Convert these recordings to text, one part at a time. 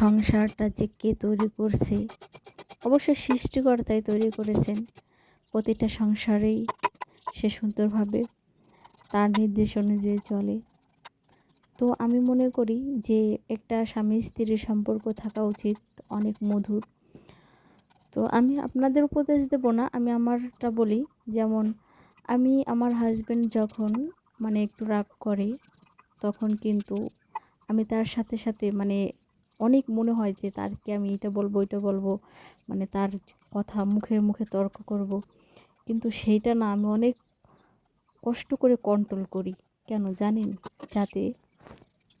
সংসারটা যে কে তৈরি করছে অবশ্যই সৃষ্টিকর্তাই তৈরি করেছেন। প্রতিটা সংসারেই সে সুন্দরভাবে তার নির্দেশ অনুযায়ী চলে। তো আমি মনে করি যে একটা স্বামী স্ত্রীর সম্পর্ক থাকা উচিত, অনেক মধুর। তো আমি আপনাদের উপদেশ দেব না, আমি আমারটা বলি। যেমন, আমি আমার হাজব্যান্ড যখন মানে একটু রাগ করে, তখন কিন্তু আমি তার সাথে সাথে মানে অনেক মনে হয় যে তারকে আমি এটা বলব এটা বলব। মানে তার কথা মুখের মুখে তর্ক করব। কিন্তু সেইটা না, আমি অনেক কষ্ট করে কন্ট্রোল করি। কেন জানেন? যাতে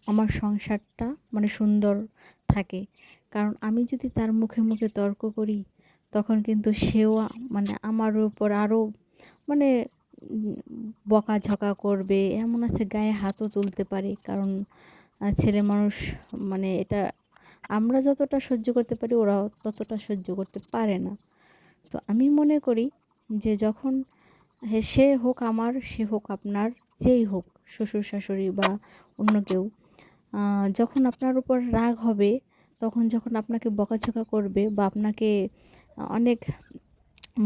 আমার সংসারটা মানে সুন্দর থাকে। কারণ আমি যদি তার মুখে মুখে তর্ক করি, তখন কিন্তু সেও মানে আমার উপর আরও মানে বকাঝকা করবে। এমন আছে, গায়ে হাতও তুলতে পারে। কারণ ছেলে মানুষ মানে এটা আমরা যতটা সহ্য করতে পারি, ওরাও ততটা সহ্য করতে পারে না। তো আমি মনে করি যে যখন সে হোক আমার, সে হোক আপনার, যেই হোক, শ্বশুর, শাশুড়ি বা অন্য কেউ যখন আপনার উপর রাগ হবে, তখন যখন আপনাকে বকাঝকা করবে বা আপনাকে অনেক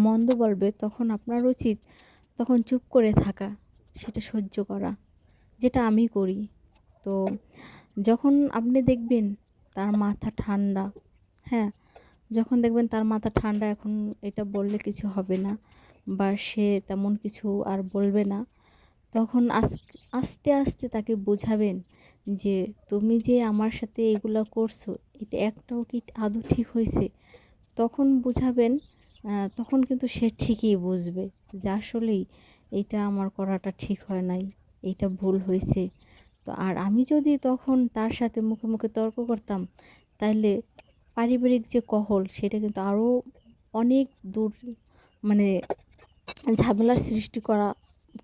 মন্দ বলবে, তখন আপনার উচিত তখন চুপ করে থাকা, সেটা সহ্য করা, যেটা আমি করি। তো যখন আপনি দেখবেন তার মাথা ঠান্ডা। হ্যাঁ যখন দেখবেন তার মাথা ঠান্ডা, এখন এটা বললে কিছু হবে না বা সে তেমন কিছু আর বলবে না। তখন আস, আস্তে আস্তে তাকে বোঝাবেন যে, তুমি যে আমার সাথে এগুলো করছ, এটা একটাও কি আদৌ ঠিক হয়েছে? তখন বুঝাবেন তখন কিন্তু সে ঠিকই বুঝবে যে আসলেই এটা আমার করাটা ঠিক হয় নাই এইটা ভুল হয়েছে। তো আর আমি যদি তখন তার সাথে মুখে মুখে তর্ক করতাম তাহলে পারিবারিক যে কহল, সেটা কিন্তু আরও অনেক দূর মানে ঝামেলার সৃষ্টি করা,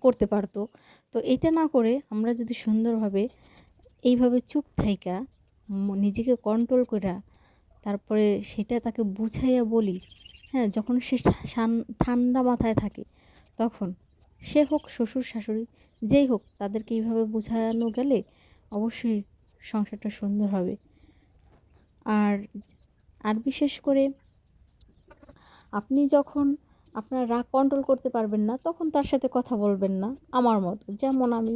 করতে পারতো। তো এটা না করে আমরা যদি সুন্দরভাবে এইভাবে চুপ থাইকা নিজেকে কন্ট্রোল করা তারপরে সেটা তাকে বুঝাইয়া বলি হ্যাঁ যখন সে ঠান্ডা মাথায় থাকে, তখন সে হোক শ্বশুর শাশুড়ি, যেই হোক তাদেরকে এইভাবে বোঝানো গেলে অবশ্যই সংসারটা সুন্দর হবে। আর আর বিশেষ করে আপনি যখন আপনার রাগ কন্ট্রোল করতে পারবেন না, তখন তার সাথে কথা বলবেন না, আমার মতো। যেমন আমি,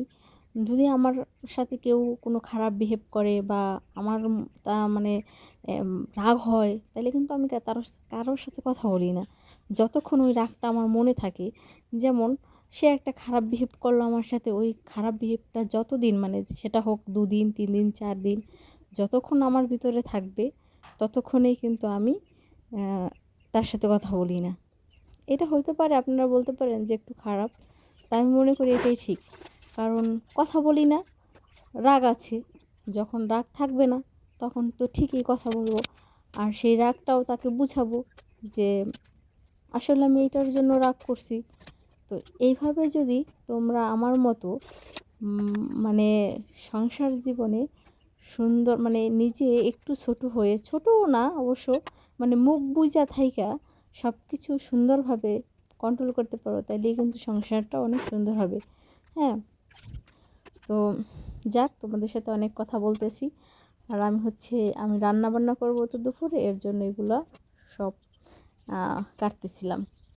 যদি আমার সাথে কেউ কোনো খারাপ বিহেভ করে বা আমার তা মানে রাগ হয়, তাহলে কিন্তু আমি তার কারোর সাথে কথা বলি না। যতক্ষণ ওই রাগটা আমার মনে থাকে, যেমন সে একটা খারাপ বিহেভ করল আমার সাথে, ওই খারাপ বিহেভটা যতদিন মানে সেটা হোক দুদিন তিন দিন চার দিন যতক্ষণ আমার ভিতরে থাকবে, ততক্ষণেই কিন্তু আমি তার সাথে কথা বলি না। এটা হতে পারে, আপনারা বলতে পারেন যে একটু খারাপ তাই আমি মনে করি এটাই ঠিক। কারণ কথা বলি না, রাগ আছে। যখন রাগ থাকবে না, তখন তো ঠিকই কথা বলব। আর সেই রাগটাও তাকে বুঝাবো যে আসলে আমি এটার জন্য রাগ করছি। তো এইভাবে যদি তোমরা আমার মতো মানে সংসার জীবনে সুন্দর মানে নিজে একটু ছোট হয়ে, ছোটও না অবশ্য মানে মুখ বুঝা থাইকা সব কিছু সুন্দরভাবে কন্ট্রোল করতে পারো তাইলে কিন্তু সংসারটা অনেক সুন্দর হবে। হ্যাঁ? তো যাক, তোমাদের সাথে অনেক কথা বলতেছি। আর আমি হচ্ছে, আমি রান্না বান্না করব তো দুপুরে, এর জন্য এগুলো সব কাটতেছিলাম।